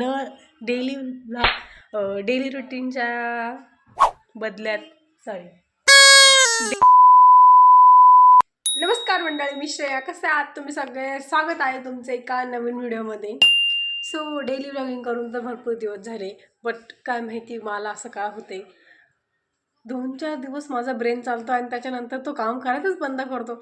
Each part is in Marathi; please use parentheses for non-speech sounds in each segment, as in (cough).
न डेली डेली रुटीनच्या बदल्यात सॉरी नमस्कार मंडळी मी श्रेया. कसे आहात तुम्ही सगळे? स्वागत आहे तुमचं एका नवीन व्हिडिओमध्ये. सो डेली ब्लॉगिंग करून तर भरपूर दिवस झाले बट काय माहिती मला असं काय होते दोन चार दिवस माझा ब्रेन चालतो आणि त्याच्यानंतर तो काम करायचंच बंद करतो.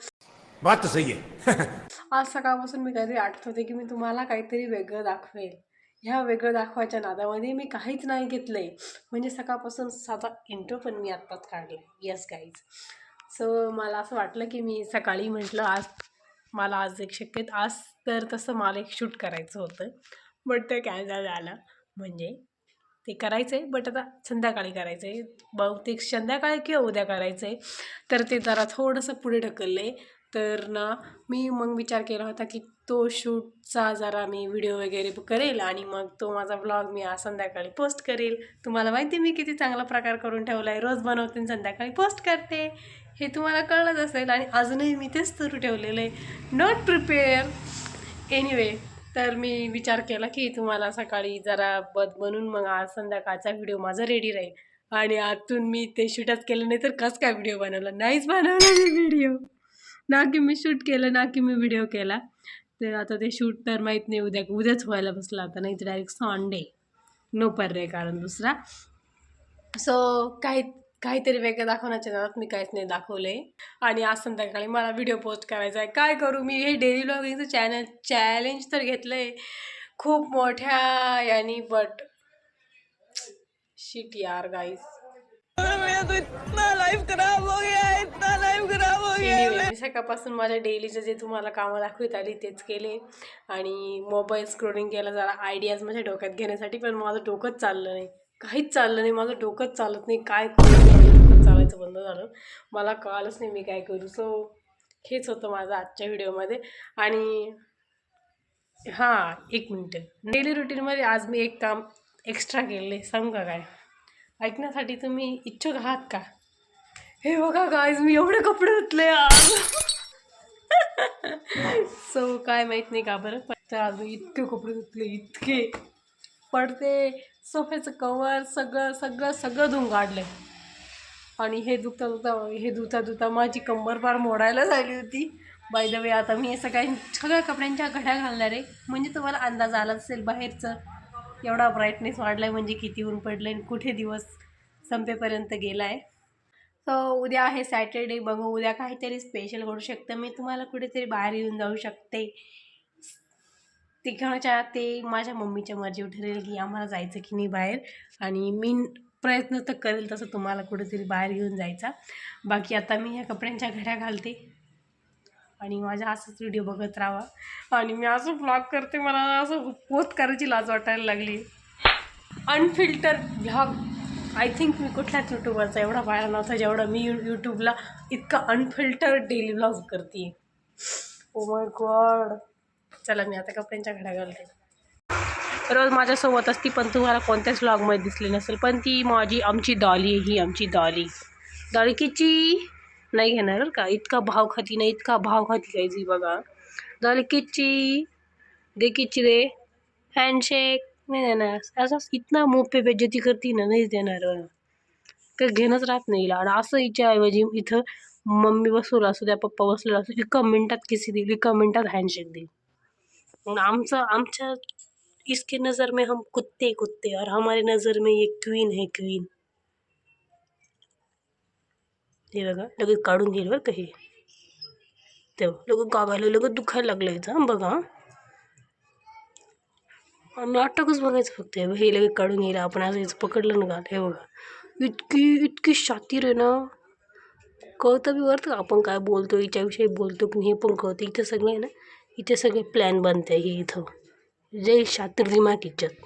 बात सही है (laughs) आज सकाळपासून मी काहीतरी आठवते की मी तुम्हाला काहीतरी वेगळं दाखवेल. ह्या वेगळं दाखवायच्या नादामध्ये मी काहीच नाही घेतलं आहे म्हणजे सकाळपासून साधा इंट्रो पण मी आत्ताच काढला येस गाईज सो मला असं वाटलं की मी सकाळी म्हटलं आज मला आज एक शक्यत आज तर तसं मला एक शूट करायचं होतं. बट ते कॅन्सल झालं. म्हणजे ते करायचं आहे बट आता संध्याकाळी करायचं आहे बहुतेक संध्याकाळी किंवा उद्या करायचं आहे तर ते जरा थोडंसं पुढे ढकललं आहे तर ना मी मग विचार केला होता की तो शूटचा जरा मी व्हिडिओ वगैरे करेल आणि मग तो माझा ब्लॉग मी आज संध्याकाळी पोस्ट करेल. तुम्हाला माहिती मी किती चांगला प्रकार करून ठेवला आहे रोज बनवते आणि संध्याकाळी पोस्ट करते. हे तुम्हाला कळलंच असेल आणि अजूनही मी तेच सुरू ठेवलेलं आहे. नॉट प्रिपेअर एनिवे तर मी विचार केला की तुम्हाला सकाळी जरा बद बनून मग आज संध्याकाळचा व्हिडिओ माझा रेडी राहील. आणि आतून मी ते शूटच केलं नाही तर कसं काय व्हिडिओ बनवला? नाहीच बनवला मी व्हिडिओ ना की मी शूट केलं ना की मी व्हिडिओ केला. तर आता ते शूट तर माहीत नाही उद्या उद्याच व्हायला बसला आता नाही तर डायरेक्ट संडे नो पर्याय कारण दुसरा. सो काही काहीतरी वेगळं दाखवण्याच्या नादात मी काहीच नाही दाखवलं. आहे आणि आज संध्याकाळी मला व्हिडिओ पोस्ट करायचा आहे. काय करू मी? हे डेली ब्लॉगिंगचं चॅनल चॅलेंज तर घेतलं आहे खूप मोठ्या यानी बट शिट यार गाईज गाईस Anyway, मी. सकाळपासून माझ्या डेलीचं जे तुम्हाला कामं दाखवत आली तेच केले. आणि मोबाईल स्क्रोलिंग केला जरा आयडियाज माझ्या डोक्यात घेण्यासाठी पण माझं डोकंच चाललं नाही. काहीच चाललं नाही माझं डोकंच चालत नाही. काय करू? चालायचं बंद झालं. मला कळालंच नाही मी काय करू. सो हेच होतं माझं आजच्या व्हिडिओमध्ये आणि हां एक मिनटं. डेली रुटीनमध्ये आज मी एक काम एक्स्ट्रा आहे सांगू का काय? ऐकण्यासाठी तुम्ही इच्छुक आहात का? हे बघा गाईज मी एवढे कपडे धुतले आज सो काय माहीत नाही का बरं पण तर आज मी इतके कपडे धुतले इतके. पडते सोफ्याचं कवर सगळं सगळं सगळं धुवून काढलं आणि हे दुखता दुखता हे धुता धुता माझी कंबर फार मोडायला झाली होती. बाय द वे आता मी सगळ्या सगळ्या कपड्यांच्या घड्या घालणार आहे. म्हणजे तुम्हाला अंदाज आला असेल बाहेरचं. एवढा ब्राईटनेस वाढला आहे म्हणजे किती ऊन पडलं आणि कुठे दिवस संपेपर्यंत गेला आहे सो उद्या आहे सॅटर्डे बघू उद्या काहीतरी स्पेशल करू शकतं. मी तुम्हाला कुठेतरी बाहेर येऊन जाऊ शकते. तिकडच्या ते माझ्या मम्मीच्या मर्जीवर ठरेल की आम्हाला जायचं की नाही बाहेर. आणि मी प्रयत्न तर करेल तसं तुम्हाला कुठेतरी बाहेर घेऊन जायचा. बाकी आता मी ह्या कपड्यांच्या घड्या घालते. आणि माझा असंच व्हिडिओ बघत राहा आणि मी असं ब्लॉग करते मला असं पोस्ट करायची लाज वाटायला लागली. अनफिल्टर ब्लॉग आय थिंक मी कुठल्याच यूट्यूबरचा एवढा पाहिला नव्हता जेवढा मी यू यूट्यूबला इतका अनफिल्टर डेली ब्लॉग करते. ओ माय गॉड चला मी आता कपड्यांच्या घड्या घालते. रोज माझ्यासोबत असती पण तुम्हाला कोणत्याच ब्लॉगमध्ये दिसली नसेल पण ती माझी आमची डॉली ही आमची डॉली डॉली किची? नाही घेणार का? इतका भाव खाती नाही, इतका भाव खाती कायची बघा. डॉली किच्ची. दे किची दे. हँडशेक नाही देणार. असं इतना मुँह पे बेज्जती करती ना नाहीच देणार काही घेणंच राहत नाही हिला. आणि असं हिच्याऐवजी इथं मम्मी बसवलं असू द्या, पप्पा बसलेला असू, एका मिनिटात किसी देईल, एका मिनिटात हँडशेक देईल. मग आमचं, आमच्या इसके नज़र में हम कुत्ते कुत्ते, और हमारे नज़र में ये क्वीन है क्वीन हे बघा लगेच काढून घेईल बरं का हे. तेव्हा लगेच गागायला लगेच दुखायला लागलं इथं बघा आणि नाटकच बघायचं फक्त हे लगेच काढून घेईल. आपण असं याचं पकडलं ना का हे बघा. इतकी इतकी शातीर आहे ना. कळतं बी वरतं का आपण काय बोलतो हिच्याविषयी बोलतो की नाही हे पण कळतं. इथे सगळं आहे ना इथे सगळे प्लॅन बनते हे इथं. जय शातीर दिमाग इज्जत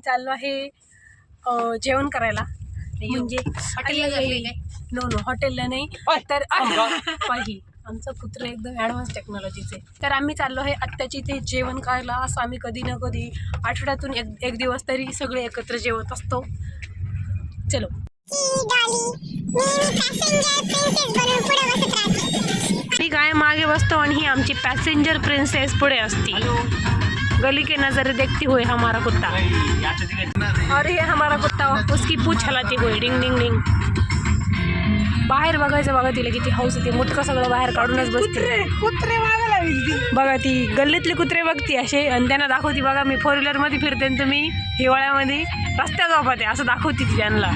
आम्ही चाललो आहे जेवण करायला. म्हणजे नो नो हॉटेलला नाही. तर पाही. आमचं कुत्र एकदम ॲडव्हान्स टेक्नॉलॉजीचे तर आम्ही चाललो आहे आत्याची इथे जेवण करायला. असं आम्ही कधी ना कधी आठवड्यातून एक एक दिवस तरी सगळे एकत्र जेवत असतो. चलो. मी काय मागे बसतो आणि ही आमची पॅसेंजर प्रिन्सेस पुढे असती. गली के नजर देखती हुई हमारा कुत्ता। और ये हमारा कुत्ता उसकी पूछ हलाती हुई डिंग डिंग डिंग। बाहेर बघायचं बघा तिला किती हौस येते मुटकं सगळं बाहेर काढूनच बसते. कुत्रे बघा ती गल्लीतले कुत्रे बघती असे आणि त्यांना दाखवती बघा मी फोर व्हीलरमध्ये फिरते आणि तुम्ही हिवाळ्यामध्ये रस्त्यात वापरते असं दाखवते ती त्यांना.